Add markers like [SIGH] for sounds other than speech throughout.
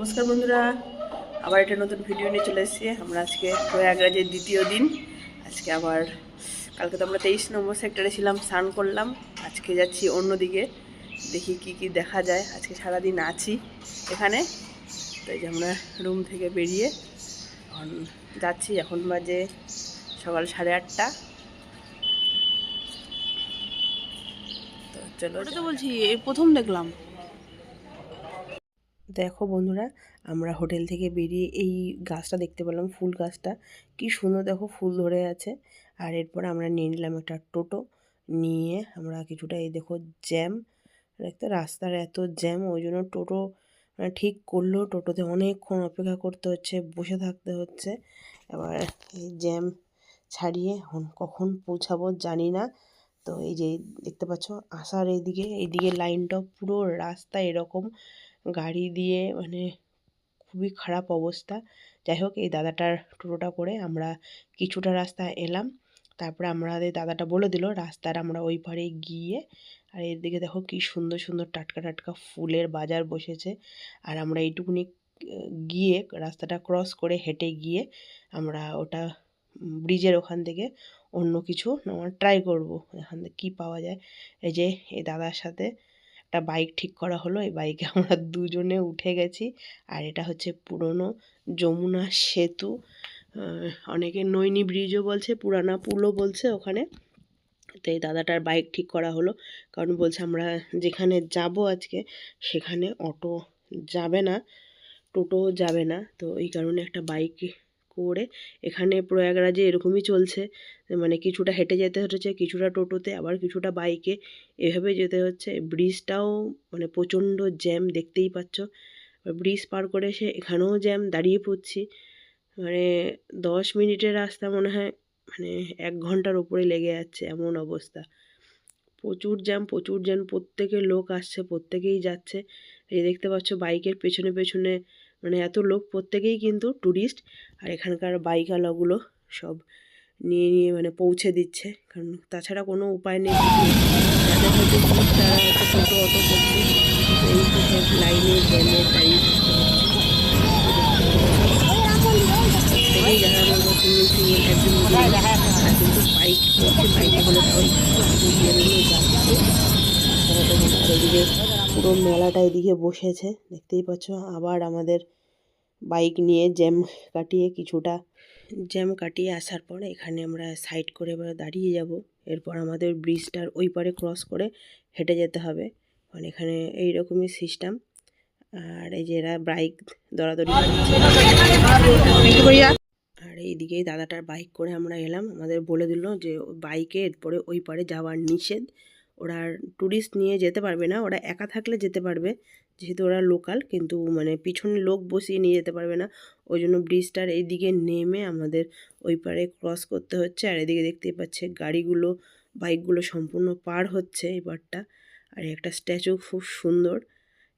নমস্কার বন্ধুরা আবার একটা নতুন ভিডিও নিয়ে চলে এসেছি। আমরা আজকে প্রয়াগরাজের দ্বিতীয় দিন। আজকে আবার কালকে তো আমরা তেইশ নম্বর সেক্টরে ছিলাম স্নান করলাম। আজকে যাচ্ছি অন্যদিকে দেখি কি কি দেখা যায়। আজকে সারাদিন আছি এখানে। তো এই যে আমরা রুম থেকে বেরিয়ে এখন যাচ্ছি। এখন বাজে সকাল সাড়ে আটটা। তো চলো ওটা তো বলছি এই প্রথম দেখলাম। দেখো বন্ধুরা, আমরা হোটেল থেকে বেরিয়ে এই গাছটা দেখতে পেলাম, ফুল গাছটা। কি সুন্দর দেখো, ফুল ধরে আছে। আর এরপর আমরা নিয়ে নিলাম একটা টোটো। নিয়ে আমরা কিছুটা এই দেখো জ্যাম দেখতে রাস্তার এত জ্যাম, ওই জন্য টোটো মানে ঠিক করলেও টোটোতে অনেকক্ষণ অপেক্ষা করতে হচ্ছে, বসে থাকতে হচ্ছে। এবার এই জ্যাম ছাড়িয়ে কখন পৌঁছাবো জানি না। তো এই যে দেখতে পাচ্ছ, আসার এইদিকে এইদিকে লাইনটা পুরো রাস্তা এরকম। গাড়ি দিয়ে মানে খুবই খারাপ অবস্থা। যাই হোক, এই দাদাটার টোটোটা করে আমরা কিছুটা রাস্তা এলাম। তারপরে আমাদের দাদাটা বলে দিল, রাস্তার আমরা ওই পারে গিয়ে, আর এদিকে দেখো কি সুন্দর সুন্দর টাটকা টাটকা ফুলের বাজার বসেছে। আর আমরা এইটুকুনি, গিয়ে রাস্তাটা ক্রস করে হেঁটে গিয়ে আমরা ওটা ব্রিজের ওখান থেকে অন্য কিছু নেওয়ার ট্রাই করব, এখান থেকে কী পাওয়া যায়। এই যে, এই দাদার সাথে একটা বাইক ঠিক করা হলো। এই বাইকে আমরা [LAUGHS] দুজনে উঠে গেছি। আর এটা হচ্ছে পুরনো যমুনা সেতু। অনেকে নৈনি ব্রিজও বলছে, পুরানা পুলও বলছে ওখানে। তো এই দাদাটার বাইক ঠিক করা হলো। কারণ বলছে আমরা যেখানে যাব আজকে, সেখানে অটো যাবে না, টোটোও যাবে না। তো এই কারণে একটা বাইক করে এখানে প্রয়াগরাজে এরকমই চলছে। মানে কিছুটা হেঁটে যেতে হচ্ছে, কিছুটা টোটোতে, আবার কিছুটা বাইকে। এভাবে যেতে হচ্ছে। ব্রিজটাও মানে প্রচণ্ড জ্যাম দেখতেই পাচ্ছ। ব্রিজ পার করে এসে এখানেও জ্যাম, দাঁড়িয়ে পড়ছি। মানে দশ মিনিটের রাস্তা মনে হয় মানে এক ঘণ্টার উপরে লেগে যাচ্ছে এমন অবস্থা। প্রচুর জ্যাম প্রচুর জ্যাম। প্রত্যেকে লোক আসছে, প্রত্যেকেই যাচ্ছে। এই দেখতে পাচ্ছ, বাইকের পেছনে পেছনে মানে এত লোক প্রত্যেকেই কিন্তু ট্যুরিস্ট আর এখানকার বাইকওয়ালাগুলো সব নিয়ে নিয়ে মানে পৌঁছে দিচ্ছে। কারণ তাছাড়া কোনো উপায় নেই। লাইনে বাইক করছে যাচ্ছে। পুরো মেলাটা এদিকে বসেছে। দেখতেই পাচ্ছ, আবার আমাদের বাইক নিয়ে জ্যাম কাটিয়ে কিছুটা জ্যাম কাটিয়ে আসার পর এখানে আমরা সাইড করে এবার দাঁড়িয়ে যাব। এরপর আমাদের ব্রিজটার ওই পারে ক্রস করে হেঁটে যেতে হবে। মানে এখানে এইরকমই সিস্টেম। আর এই যে এরা বাইক করছে। আর এইদিকে দাদাটার বাইক করে আমরা এলাম। আমাদের বলে দিল যে বাইকে এরপরে ওই পারে যাওয়ার নিষেধ। ওরা ট্যুরিস্ট নিয়ে যেতে পারবে না, ওরা একা থাকলে যেতে পারবে, যেহেতু ওরা লোকাল কিন্তু মানে পিছনে লোক বসিয়ে নিয়ে যেতে পারবে না, ওই জন্য ব্রিজটার এইদিকে নেমে আমাদের ওই পারে ক্রস করতে হচ্ছে, আর এদিকে দেখতেই পাচ্ছে গাড়িগুলো বাইকগুলো সম্পূর্ণ পার হচ্ছে এই পারটা, আর একটা স্ট্যাচু খুব সুন্দর,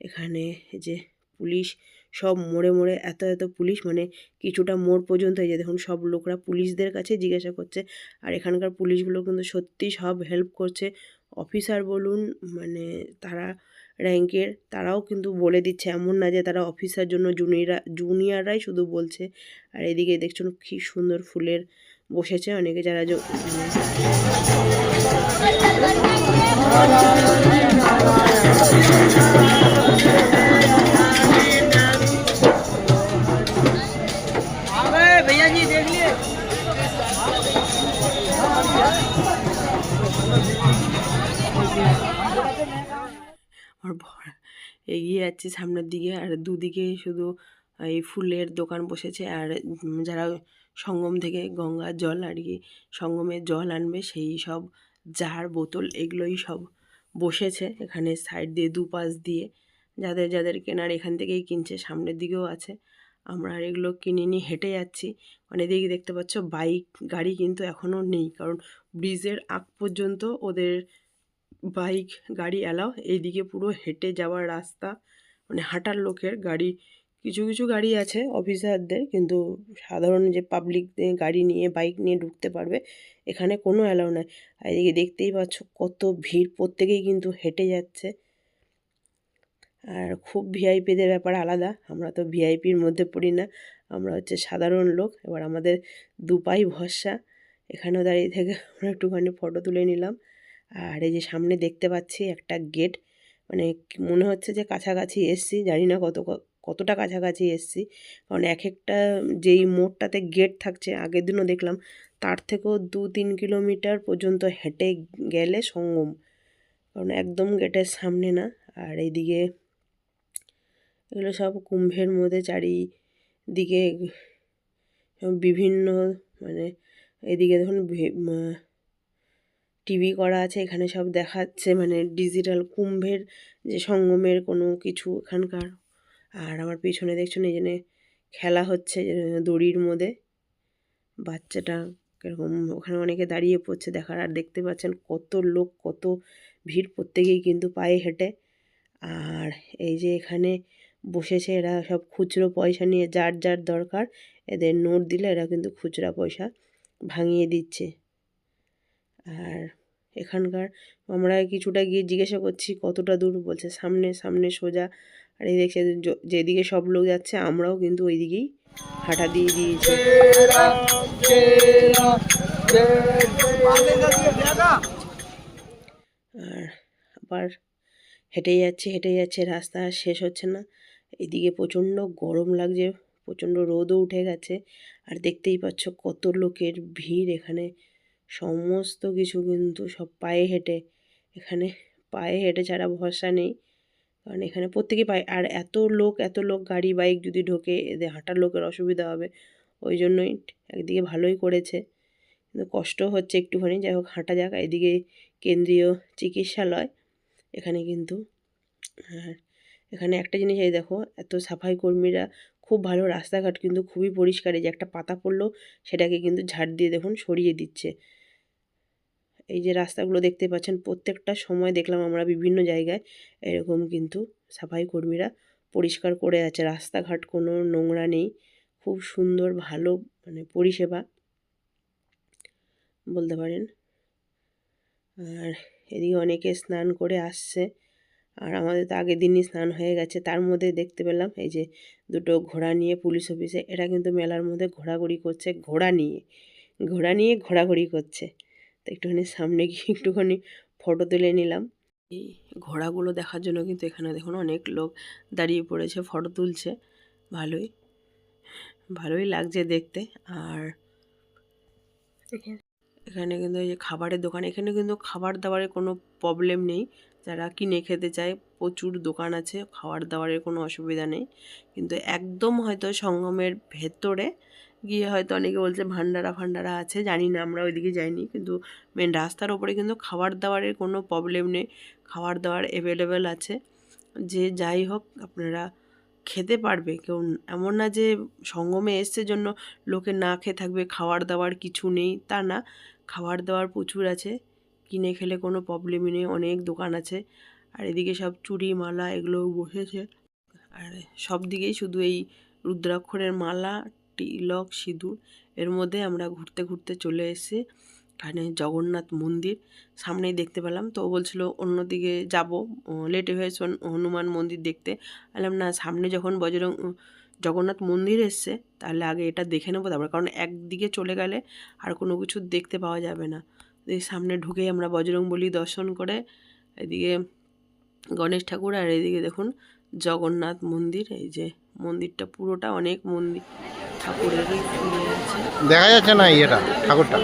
এখানে যে পুলিশ, সব মোড়ে মোড়ে এত এত পুলিশ মানে কিছুটা মোড় পর্যন্ত যে দেখুন সব লোকরা পুলিশদের কাছে জিজ্ঞাসা করছে, আর এখানকার পুলিশগুলো কিন্তু সত্যি সব হেল্প করছে অফিসার বলুন মানে তারা র্যাঙ্কের তারাও কিন্তু বলে দিচ্ছে। এমন না যে তারা অফিসার জন্য জুনিয়রা জুনিয়ররাই শুধু বলছে। আর এদিকে দেখছেন কি সুন্দর ফুলের বসেছে অনেকে যারা আমার ভর এগিয়ে যাচ্ছে সামনের দিকে। আর দুদিকে শুধু এই ফুলের দোকান বসেছে। আর যারা সঙ্গম থেকে গঙ্গার জল আর কি সঙ্গমে জল আনবে, সেই সব জার, বোতল এগুলোই সব বসেছে এখানে সাইড দিয়ে, দুপাশ দিয়ে। যাদের যাদের কেনার এখান থেকেই কিনছে, সামনের দিকেও আছে। আমরা আর এগুলো কিনে নিয়ে হেঁটে যাচ্ছি। মানে এদিকে দেখতে পাচ্ছ, বাইক, গাড়ি কিন্তু এখনও নেই। কারণ ব্রিজের আগ পর্যন্ত ওদের বাইক, গাড়ি অ্যালাও এইদিকে পুরো হেঁটে যাওয়ার রাস্তা। মানে হাঁটার লোকের গাড়ি, কিছু কিছু গাড়ি আছে অফিসারদের কিন্তু সাধারণ যে পাবলিক গাড়ি নিয়ে বাইক নিয়ে ঢুকতে পারবে, এখানে কোনো অ্যালাউ নাই। আর এদিকে দেখতেই পাচ্ছ কত ভিড়, প্রত্যেকেই কিন্তু হেঁটে যাচ্ছে। আর খুব ভিআইপিদের ব্যাপার আলাদা, আমরা তো ভিআইপির মধ্যে পড়ি না, আমরা হচ্ছে সাধারণ লোক, এবার আমাদের দুপাই ভরসা। এখানেও দাঁড়িয়ে থেকে আমরা একটুখানি ফটো তুলে নিলাম। আর এই যে সামনে দেখতে পাচ্ছি একটা গেট মানে মনে হচ্ছে যে কাছাকাছি এসছি, জানি না কত কতটা কাছাকাছি এসছি। কারণ এক একটা যেই মোড়টাতে গেট থাকছে, আগের দিনও দেখলাম, তার থেকেও দু তিন কিলোমিটার পর্যন্ত হেঁটে গেলে সঙ্গম। কারণ একদম গেটের সামনে না, আর এইদিকে এগুলো সব কুম্ভের মধ্যে চারিদিকে বিভিন্ন মানে এদিকে দেখুন টিভি করা আছে, এখানে সব দেখাচ্ছে মানে ডিজিটাল কুম্ভের যে সঙ্গমের কোনো কিছু এখানকার। আর আমার পিছনে দেখছেন এই জন্যে খেলা হচ্ছে দড়ির মধ্যে। বাচ্চাটা কীরকম, ওখানে অনেকে দাঁড়িয়ে পড়ছে দেখার, আর দেখতে পাচ্ছেন কত লোক, কত ভিড়, প্রত্যেকেই কিন্তু পায়ে হেঁটে। আর এই যে এখানে বসেছে এরা সব খুচরো পয়সা নিয়ে, যার যার দরকার, এদের নোট দিলে এরা কিন্তু খুচরা পয়সা ভাঙিয়ে দিচ্ছে। আর এখানকার। আমরা কিছুটা গিয়ে জিজ্ঞাসা করছি, কতটা দূর? বলছে, সামনে সামনে সোজা। আর এই দেখছে যেদিকে সব লোক যাচ্ছে, আমরাও কিন্তু ওই দিকেই হাঁটা দিয়ে দিয়েছি। আর আবার হেঁটে যাচ্ছে হেঁটে যাচ্ছে, রাস্তা আর শেষ হচ্ছে না। এদিকে প্রচণ্ড গরম লাগছে, প্রচণ্ড রোদও উঠে গেছে। আর দেখতেই পাচ্ছ কত লোকের ভিড় এখানে। সমস্ত কিছু কিন্তু সব পায়ে হেঁটে, এখানে পায়ে হেঁটে ছাড়া ভরসা নেই, কারণ এখানে প্রত্যেকে পায়, আর এত লোক এত লোক গাড়ি, বাইক যদি ঢোকে, এদের হাঁটার লোকের অসুবিধা হবে। ওই জন্যই একদিকে ভালোই করেছে। কিন্তু কষ্ট হচ্ছে একটুখানি, যাই হোক হাঁটা যাক, এদিকে কেন্দ্রীয় চিকিৎসালয়, এখানে কিন্তু আর এখানে একটা জিনিস, এই দেখো, এত সাফাই কর্মীরা, খুব ভালো রাস্তাঘাট কিন্তু খুবই পরিষ্কার যে একটা পাতা পড়ল, সেটাকে কিন্তু ঝাড় দিয়ে দেখুন সরিয়ে দিচ্ছে। এই যে রাস্তাগুলো দেখতে পাচ্ছেন, প্রত্যেকটা সময় দেখলাম আমরা বিভিন্ন জায়গায় এরকম কিন্তু সাফাই কর্মীরা পরিষ্কার করে আছে। রাস্তাঘাট কোনো নোংরা নেই, খুব সুন্দর, ভালো মানে পরিষেবা বলতে পারেন। আর এদিকে অনেকে স্নান করে আসছে, আর আমাদের তো আগের দিনই স্নান হয়ে গেছে। তার মধ্যে দেখতে পেলাম এই যে দুটো ঘোড়া নিয়ে পুলিশ অফিসে, এরা কিন্তু মেলার মধ্যে ঘোরাঘুরি করছে, ঘোড়া নিয়ে ঘোড়া নিয়ে ঘোরাঘুরি করছে। তো একটুখানি সামনে গিয়ে একটুখানি ফটো তুলে নিলাম। এই ঘোড়াগুলো দেখার জন্য কিন্তু এখানে দেখুন অনেক লোক দাঁড়িয়ে পড়েছে ফটো তুলছে। ভালোই ভালোই লাগছে দেখতে। আর এখানে কিন্তু এই যে খাবারের দোকান, এখানে কিন্তু খাবার দাবারের কোনো প্রবলেম নেই। যারা কিনে খেতে চায়, প্রচুর দোকান আছে, খাবার দাবারের কোনো অসুবিধা নেই। কিন্তু একদম হয়তো সঙ্গমের ভেতরে গিয়ে হয়তো অনেকে বলছে ভান্ডারা ফান্ডারা আছে, জানি না, আমরা ওইদিকে যাইনি। কিন্তু মেন রাস্তার ওপরে কিন্তু খাবার দাবারের কোনো প্রবলেম নেই, খাবার দাবার অ্যাভেলেবেল আছে। যে যাই হোক, আপনারা খেতে পারবে। কেউ এমন না যে সঙ্গমে এসছে জন্য লোকে না খেয়ে থাকবে, খাবার দাবার কিছু নেই, তা না। খাবার দাবার প্রচুর আছে, কিনে খেলে কোনো প্রবলেমই নেই, অনেক দোকান আছে। আর এদিকে সব চুড়ি, মালা এগুলোও বসেছে। আর সব দিকেই শুধু এই রুদ্রাক্ষরের মালা তিলক সিঁদুর। এর মধ্যে আমরা ঘুরতে ঘুরতে চলে এসেছি, এখানে জগন্নাথ মন্দির। সামনেই দেখতে পেলাম, তো বলছিল অন্যদিকে যাব। লেটে হয়েছে হন- হনুমান মন্দির দেখতে। বললাম, না, সামনে যখন বজরং জগন্নাথ মন্দির এসছে, তাহলে আগে এটা দেখে নেব তারপর। কারণ একদিকে চলে গেলে আর কোনো কিছু দেখতে পাওয়া যাবে না। এই সামনে ঢুকেই আমরা বজরং বলি দর্শন করে, এদিকে গণেশ ঠাকুর আর এদিকে দেখুন জগন্নাথ মন্দির। এই যে মন্দিরটা পুরোটা অনেক মন্দির ঠাকুরেরই ফুলে আছে দেখা যাচ্ছে না ইয়েটা ঠাকুরটা?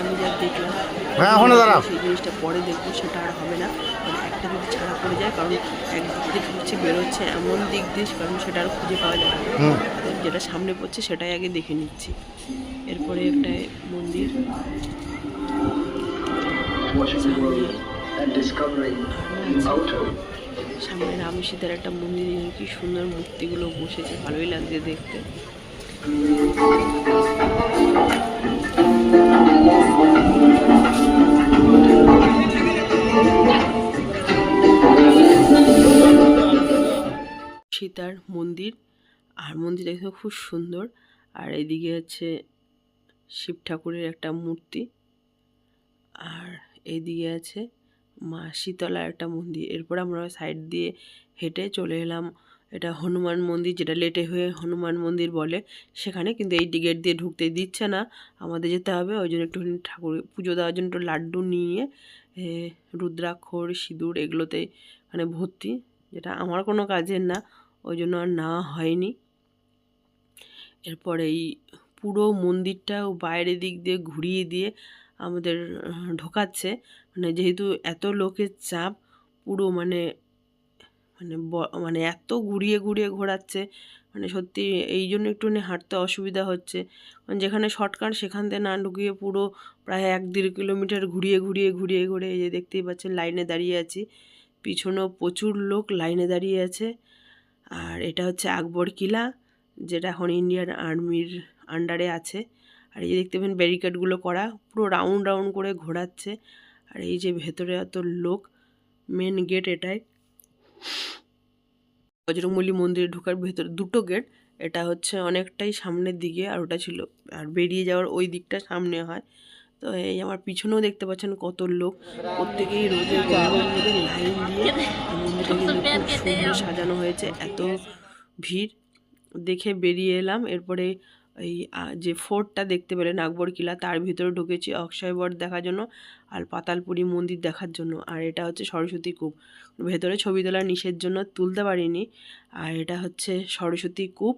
আমি যা দেখলাম হ্যাঁ, ওখানে দাঁড়াও। সেই জিনিসটা পরে দেখব সেটা আর হবে না। মানে একটা যদি ছাড়া পড়ে যায় কারণ একদিক দিয়ে ঢুকছে বেরোচ্ছে এমন দিক দিয়ে কারণ সেটা আর খুঁজে পাওয়া যাবে না। যেটা সামনে পড়ছে সেটাই আগে দেখে নিচ্ছি। এরপরে একটা মন্দির। সামনে সামনে রাম সীতার একটা মন্দির কি সুন্দর মূর্তিগুলো বসেছে, ভালোই লাগছে দেখতে। সীতার মন্দির, আর মন্দির দেখতে খুব সুন্দর। আর এদিকে আছে শিব ঠাকুরের একটা মূর্তি, আর এইদিকে আছে মা শীতলা একটা মন্দির। এরপর আমরা সাইড দিয়ে হেঁটে চলে এলাম। এটা হনুমান মন্দির, যেটা লেটে হয়ে হনুমান মন্দির বলে। সেখানে কিন্তু এই গেট দিয়ে ঢুকতে দিচ্ছে না। আমাদের যেতে হবে, ওই জন্য একটুখানি ঠাকুর, পুজো দেওয়ার জন্য একটু লাড্ডু নিয়ে রুদ্রাক্ষর, সিঁদুর এগুলোতে মানে ভর্তি, যেটা আমার কোনো কাজের না, ওই জন্য আর নেওয়া হয়নি। এরপর এই পুরো মন্দিরটাও বাইরের দিক দিয়ে ঘুরিয়ে দিয়ে আমাদের ঢোকাচ্ছে। মানে যেহেতু এত লোকের চাপ, পুরো মানে মানে মানে এত ঘুরিয়ে ঘুরিয়ে ঘোরাচ্ছে মানে সত্যি এই জন্য একটুখানি হাঁটতে অসুবিধা হচ্ছে। মানে যেখানে শর্টকাট, সেখান থেকে না ঢুকিয়ে পুরো প্রায় এক দেড় কিলোমিটার ঘুরিয়ে ঘুরিয়ে ঘুরিয়ে ঘুরিয়ে এই যে দেখতেই পাচ্ছেন লাইনে দাঁড়িয়ে আছি। পিছনেও প্রচুর লোক লাইনে দাঁড়িয়ে আছে। আর এটা হচ্ছে আকবর কিলা, যেটা এখন ইন্ডিয়ান আর্মির আন্ডারে আছে। আর এই দেখতে পাবেন ব্যারিকেডগুলো করা, পুরো রাউন্ড রাউন্ড করে ঘোরাচ্ছে। আর এই যে ভেতরে এত লোক মেন গেট এটাই। বজরংবলী মন্দিরে ঢোকার ভেতর, দুটো গেট এটা হচ্ছে অনেকটাই সামনের দিকে আর ওটা ছিল, আর বেরিয়ে যাওয়ার ওই দিকটা সামনে হয়। তো এই আমার পিছনেও দেখতে পাচ্ছেন কত লোক, প্রত্যেকেই রোদে গরমের মধ্যে লাইন দিয়ে মন্দিরটা কিন্তু খুব সুন্দর সাজানো হয়েছে, এত ভিড়। দেখে বেরিয়ে এলাম, এরপরে এই যে ফোর্টটা দেখতে পেলেন আকবর কিলা তার ভিতরে ঢুকেছি অক্ষয় বট দেখার জন্য আর পাতালপুরি মন্দির দেখার জন্য। আর এটা হচ্ছে সরস্বতী কূপ। ভেতরে ছবি তোলা নিষেধ জন্য তুলতে পারিনি। আর এটা হচ্ছে সরস্বতী কূপ।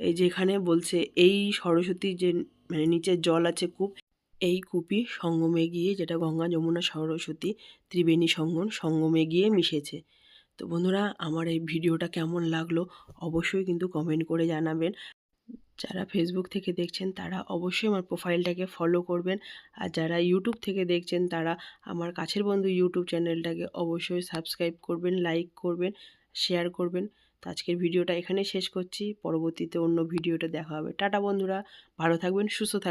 এই যেখানে বলছে, এই সরস্বতী যে মানে নিচে জল আছে কূপ, এই কূপই সঙ্গমে গিয়ে যেটা গঙ্গা যমুনা সরস্বতী ত্রিবেণী সঙ্গম, সঙ্গমে গিয়ে মিশেছে। তো বন্ধুরা, আমার এই ভিডিওটা কেমন লাগল অবশ্যই কিন্তু কমেন্ট করে জানাবেন। যারা ফেসবুক থেকে দেখছেন, তারা অবশ্যই আমার প্রোফাইলটাকে ফলো করবেন। আর যারা ইউটিউব থেকে দেখছেন, তারা আমার কাছের বন্ধু ইউটিউব চ্যানেলটাকে অবশ্যই সাবস্ক্রাইব করবেন লাইক করবেন শেয়ার করবেন। তো আজকের ভিডিওটা এখানে শেষ করছি। পরবর্তীতে অন্য ভিডিওটা দেখা হবে। টাটা বন্ধুরা, ভালো থাকবেন, সুস্থ থাকবেন।